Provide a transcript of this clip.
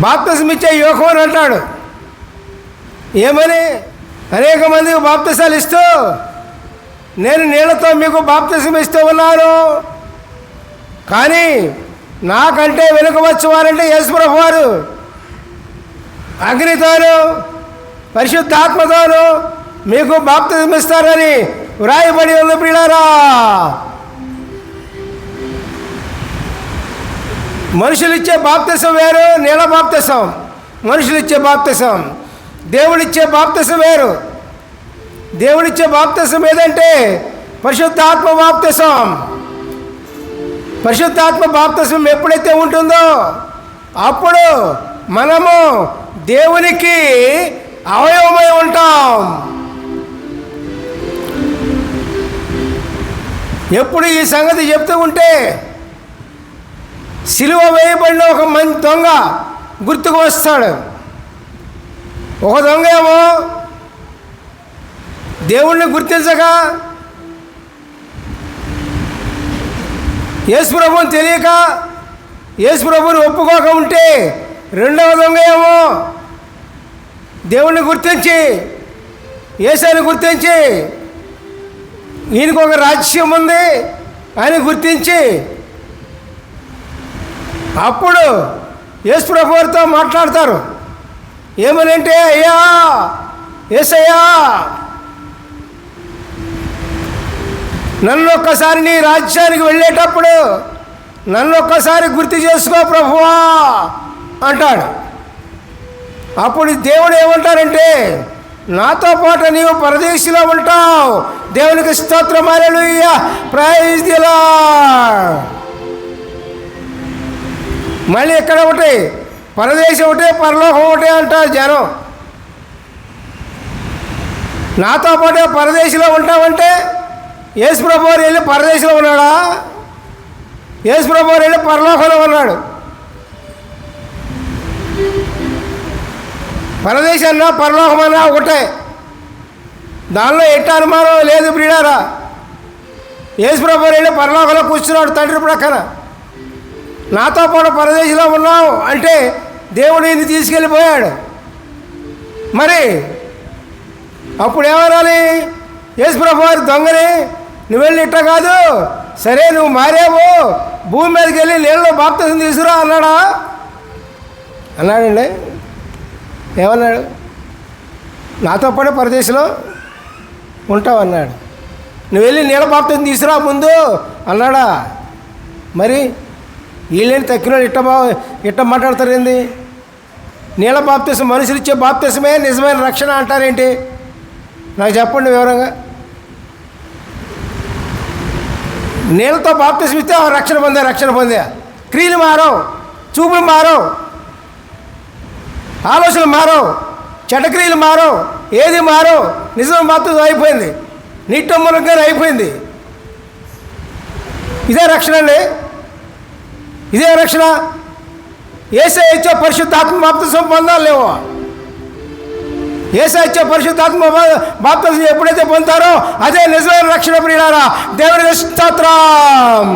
బాప్తసం ఇచ్చే యువకు అని అంటాడు. ఏమని? అనేక మందికి బాప్తసాలు ఇస్తూ నేను నీళ్ళతో మీకు బాప్తసం ఇస్తూ ఉన్నాను. కానీ నాకంటే వెనుక వచ్చేవారంటే యేసుప్రభు వారు అగ్నితోను పరిశుద్ధాత్మతోను మీకు బాప్తిజమిస్తారని వ్రాయబడి ఉంది ప్రియులారా. మనుషులు ఇచ్చే బాప్తిసం వేరు నీళ్ళ బాప్తిసం. మనుషులు ఇచ్చే బాప్తిసం. దేవుడిచ్చే బాప్తిసం వేరు. దేవుడిచ్చే బాప్తిసం ఏదంటే పరిశుద్ధాత్మ బాప్తిసం. పరిశుద్ధాత్మ బాప్తిసం ఎప్పుడైతే ఉంటుందో అప్పుడు మనము దేవునికి అవయవమై ఉంటాం. ఎప్పుడు ఈ సంగతి చెప్తూ ఉంటే సిలువ వేయబడిన ఒక మంచి దొంగ గుర్తుకు వస్తాడు. ఒక దొంగ ఏమో దేవుణ్ణి గుర్తించక యేసుప్రభుని తెలియక యేసుప్రభుని ఒప్పుకోక ఉంటే రెండవ దొంగ ఏమో దేవుణ్ణి గుర్తించి ఏసాని గుర్తించి ఈయనకు ఒక రాజ్యం ఉంది ఆయన గుర్తించి అప్పుడు యేసుప్రభు వారితో మాట్లాడతారు. ఏమనంటే అయ్యా ఏసయ్యా నన్ను ఒక్కసారి నీ రాజ్యానికి వెళ్ళేటప్పుడు నన్ను ఒక్కసారి గుర్తు చేసుకో ప్రభువా అంటాడు. అప్పుడు దేవుడు ఏమంటారంటే నాతో పాటు నీవు పరదేశిలో ఉంటావు. దేవునికి స్తోత్రం. అలెలుయ్య ప్రైజ్ దిలా మళ్ళీ ఇక్కడ ఒకటి? పరదేశం ఒకటే పరలోకం ఒకటే అంటారు జనం. నాతో పాటు పరదేశంలో ఉంటామంటే యేసుప్రభు వారు వెళ్ళి పరదేశంలో ఉన్నాడా? యేసుప్రభు వారు వెళ్ళి పరలోకంలో ఉన్నాడు. పరదేశన్నా పరలోకమన్నా ఒకటే. దానిలో ఎట్ట అనుమానం లేదు బ్రీడారా యేసుప్రభు వారు వెళ్ళి పరలోకంలో కూర్చున్నాడు తండ్రి ప్రక్కన. నాతో పాటు పరదేశంలో ఉన్నావు అంటే దేవుడు ఈయన్ని తీసుకెళ్ళిపోయాడు. మరి అప్పుడు ఏమనాలి యేసుప్రభు వారి దొంగని? నువ్వు వెళ్ళి ఇట్ట కాదు. సరే నువ్వు మారేవు? భూమి మీదకి వెళ్ళి నీళ్ళలో బాప్తిసం తీసుకురా అన్నాడా? అన్నాడండి. ఏమన్నాడు? నాతో పాటు పరదేశంలో ఉంటావు అన్నాడు. నువ్వు వెళ్ళి నీళ్ళ బాప్తిసం తీసుకురా ముందు అన్నాడా? మరి వీళ్ళని తక్కిన ఇట్ట బా ఇట్ట మాట్లాడతారు ఏంది? నీళ్ళ బాప్తీసం మనుషులు ఇచ్చే బాప్తీసమే నిజమైన రక్షణ అంటారేంటి? నాకు చెప్పండి వివరంగా. నీళ్ళతో బాప్తీసం ఇస్తే రక్షణ పొందే రక్షణ పొందే. క్రియలు మారవు చూపులు మారవు ఆలోచనలు మారవు చెడ్డక్రియలు మారవు ఏది మారవు నిజం బాప్తీసం అయిపోయింది. నిట్టమ్మరంగానే అయిపోయింది. ఇదే రక్షణ అండి. ఇదే రక్షణ. ఏసే ఇచ్చే పరిశుద్ధాత్మ బాప్తిసం పొందాలి లేవో? ఏసే ఇచ్చే పరిశుద్ధాత్మ బా- బాప్తిసం ఎప్పుడైతే పొందుతారో అదే నిజమైన రక్షణ ప్రియారా దేవుడి స్తోత్రం.